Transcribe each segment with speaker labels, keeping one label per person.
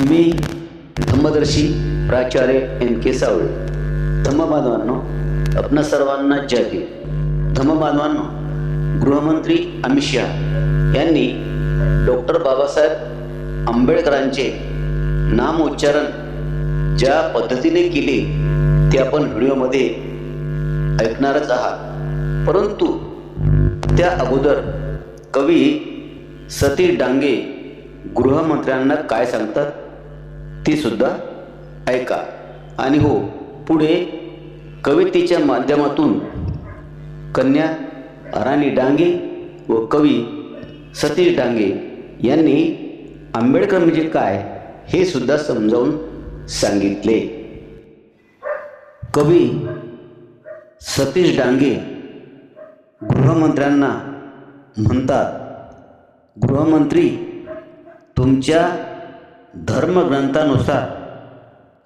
Speaker 1: मी धम्मदर्शी प्राचार्य एन के सावळे. धम्मबांधवांनो आपणा सर्वांना जागे धम्म धम्मबांधवांनो गृहमंत्री अमित शहा यांनी डॉक्टर बाबासाहेब आंबेडकरांचे नामोच्चारण ज्या पद्धतीने केले ते आपण व्हिडिओमध्ये ऐकणारच आहात. परंतु त्या अगोदर कवी सती डांगे गृहमंत्र्यांना काय सांगतात? तीसुद्धा ऐका. आणि हो पुढे कवितेच्या माध्यमातून कन्या राणी डांगे व कवी सतीश डांगे यांनी आंबेडकर म्हणजे काय हे सुद्धा समजावून सांगितले. कवी सतीश डांगे गृहमंत्र्यांना म्हणतात गृहमंत्री तुमच्या धर्मग्रंथानुसार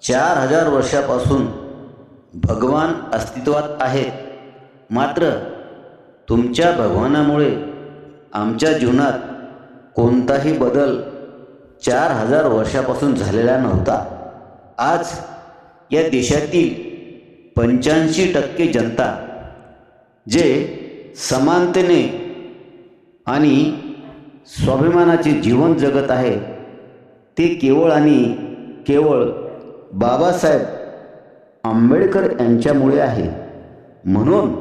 Speaker 1: चार हजार वर्षापासून भगवान अस्तित्वात आहेत. मात्र तुमच्या भगवानामुळे आमच्या जीवनात कोणताही बदल चार हजार वर्षापासून झालेला नव्हता. आज या देशातील पंच्याऐंशी टक्के जनता जे समानतेने आणि स्वाभिमानाचे जीवन जगत आहे ते केवळ आणि केवळ बाबासाहेब आंबेडकर यांच्यामुळे आहे. म्हणून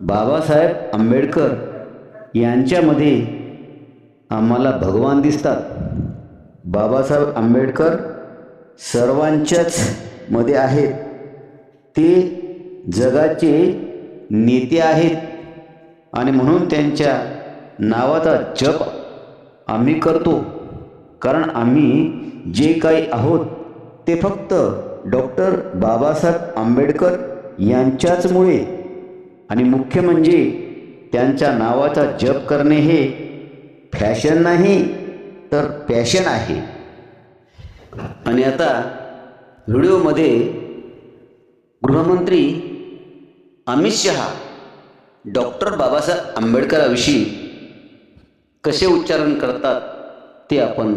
Speaker 1: बाबासाहेब आंबेडकर यांच्यामध्ये आम्हाला भगवान दिसतात. बाबासाहेब आंबेडकर सर्वांच्याच मध्ये आहेत. ते जगाचे नेते आहेत आणि म्हणून त्यांच्या नावाचा जप आम्ही करतो. कारण आम्ही जे काही आहोत ते फक्त डॉक्टर बाबासाहेब आंबेडकर यांच्याचमुळे. आणि मुख्य म्हणजे त्यांच्या नावाचा जप करणे हे फॅशन नाही तर पॅशन आहे. आणि आता व्हिडिओमध्ये गृहमंत्री अमित शहा डॉक्टर बाबासाहेब आंबेडकराविषयी कसे उच्चारण करतात ते आपण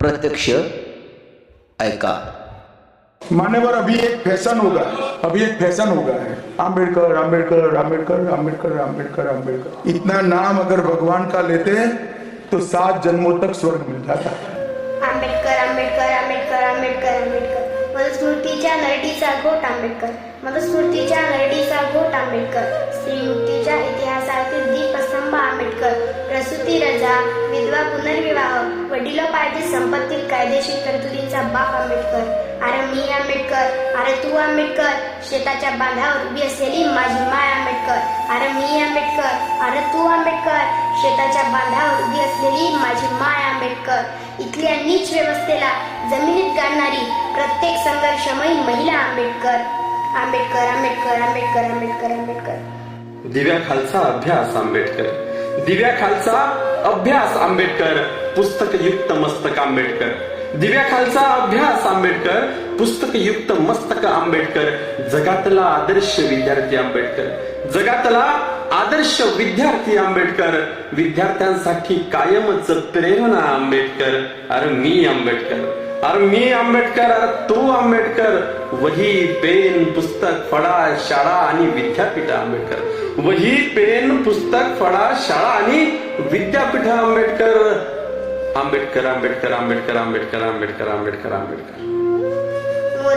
Speaker 1: प्रत्यक्ष ऐका.
Speaker 2: मान्यवर अभी एक फ़ैशन होगा. अभी एक फ़ैशन होगा. है आम्बेडकर आम्बेडकर आम्बेडकर आम्बेडकर आम्बेडकर आम्बेडकर इतना नाम अगर भगवान का लेते हैं तो सात जन्मों तक स्वर्ग मिल जाता. है
Speaker 3: आंबेडकर आंबेडकर आंबेडकर आंबेडकर. आंबेडकर नरडीचा घोट आंबेडकर. मनुस्मृतीच्या नरडीचा घोट आंबेडकर. स्त्रीमुक्तीच्या इतिहासातील दीपस्तंभ आंबेडकर. प्रसूती रजा विधवा पुनर्विवाह वडिलोपार्जित संपत्तील कायदेशीर तरतुदींचा बाप आंबेडकर. अरे मी आंबेडकर अरे तू आंबेडकर शेताच्या बांधावर उभी असलेली माझी माय आंबेडकर. अरे मी आंबेडकर अरे तू आंबेडकर शेताच्या बांधावर उभी असलेली आंबेडकर इथल्या नीच व्यवस्थेला जमिनीत गाडणारी प्रत्येक संघर्षमयी महिला आंबेडकर. आंबेडकर आंबेडकर आंबेडकर आंबेडकर आंबेडकर.
Speaker 4: दिव्या खालचा अभ्यास आंबेडकर. दिव्या खालचा अभ्यास आंबेडकर. पुस्तक युक्त मस्तक आंबेडकर. दिव्या खालचा अभ्यास आंबेडकर. पुस्तक युक्त मस्तक आंबेडकर. जगातला आदर्श विद्यार्थी आंबेडकर. जगातला आदर्श विद्यार्थी आंबेडकर. विद्यार्थ्यांसाठी कायमच प्रेरणा आंबेडकर. अरे मी आंबेडकर. अरे मी आंबेडकर अरे तू आंबेडकर. वही पेन पुस्तक फळा शाळा आणि विद्यापीठ आंबेडकर. वही पेन पुस्तक फळा शाळा आणि विद्यापीठ आंबेडकर. आंबेडकर आंबेडकर आंबेडकर आंबेडकर आंबेडकर आंबेडकर आंबेडकर.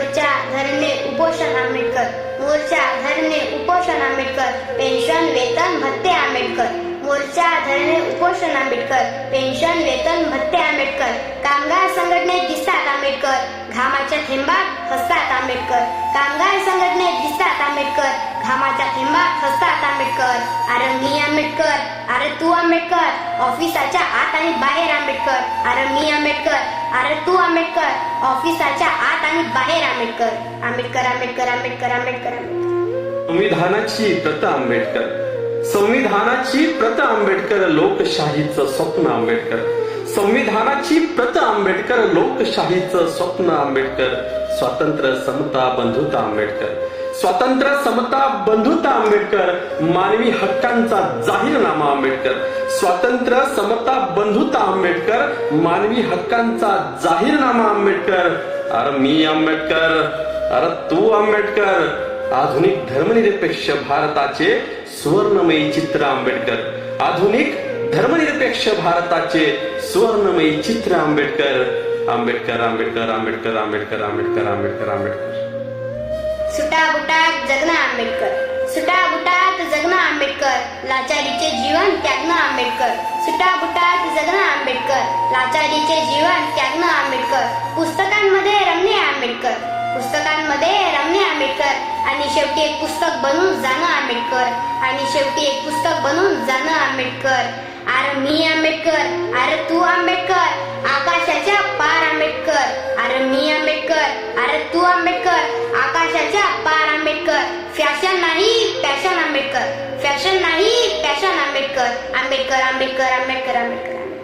Speaker 3: मोर्चा धरणे उपोषण आंबेडकर. मोर्चा धरणे उपोषण आंबेडकर. पेन्शन वेतन भत्ते आंबेडकर. मोर्चा धरणे उपोषण आंबेडकर. पेन्शन वेतन भत्ते आंबेडकर. कामगार संघटनेत दिसतात आंबेडकर. घामाच्या थेंबात हसतात आंबेडकर. कामगार संघटनेत दिसतात आंबेडकर. घामाच्या थेंबात हसतात आंबेडकर. अरे मी आंबेडकर. अरे तू आंबेडकर. ऑफिसाच्या आत आणि बाहेर आंबेडकर. अरे मी आंबेडकर. अरे तू आंबेडकर. ऑफिसाच्या आणि बाहेर आंबेडकर आंबेडकर आंबेडकर आंबेडकर आंबेडकर आंबेडकर.
Speaker 4: संविधानाची प्रत आंबेडकर. संविधानाची प्रत आंबेडकर लोकशाहीचं स्वप्न आंबेडकर. संविधानाची प्रत आंबेडकर लोकशाहीचं स्वप्न आंबेडकर. स्वातंत्र्य समता बंधुता आंबेडकर. स्वातंत्र्य समता बंधुता आंबेडकर. मानवी हक्कांचा जाहीरनामा आंबेडकर. स्वातंत्र्य समता बंधुता आंबेडकर. मानवी हक्कांचा जाहीरनामा आंबेडकर. अरे मी आंबेडकर अरे तू आंबेडकर. आधुनिक धर्मनिरपेक्ष भारताचे सुवर्णमयी चित्र आंबेडकर. आधुनिक धर्मनिरपेक्ष भारताचे सुवर्णमयी चित्र आंबेडकर. आंबेडकर आंबेडकर आंबेडकर आंबेडकर आंबेडकर आंबेडकर आंबेडकर.
Speaker 3: सुटाबुटात जगना आंबेडकर. सुटा गुटात जगणं आंबेडकर. लाचारीचे जीवन त्यागणं आंबेडकर. सुटा गुटात जगणं आंबेडकर. लाचारीचे जीवन त्यागणं आंबेडकर. पुस्तकांमध्ये रमणे आंबेडकर. पुस्तकांमध्ये रमणे आंबेडकर. आणि शेवटी एक पुस्तक बनून जाणं आंबेडकर. आणि शेवटी एक पुस्तक बनून जाणं आंबेडकर. अरे मी आंबेडकर. अरे तू आंबेडकर. आकाशाच्या पार आंबेडकर. अरे मी आंबेडकर. अरे तू आंबेडकर. आकाशाच्या पार आंबेडकर फॅशन नाही पॅशन आंबेडकर फॅशन नाही पॅशन आंबेडकर आंबेडकर आंबेडकर आंबेडकर आंबेडकर आंबेडकर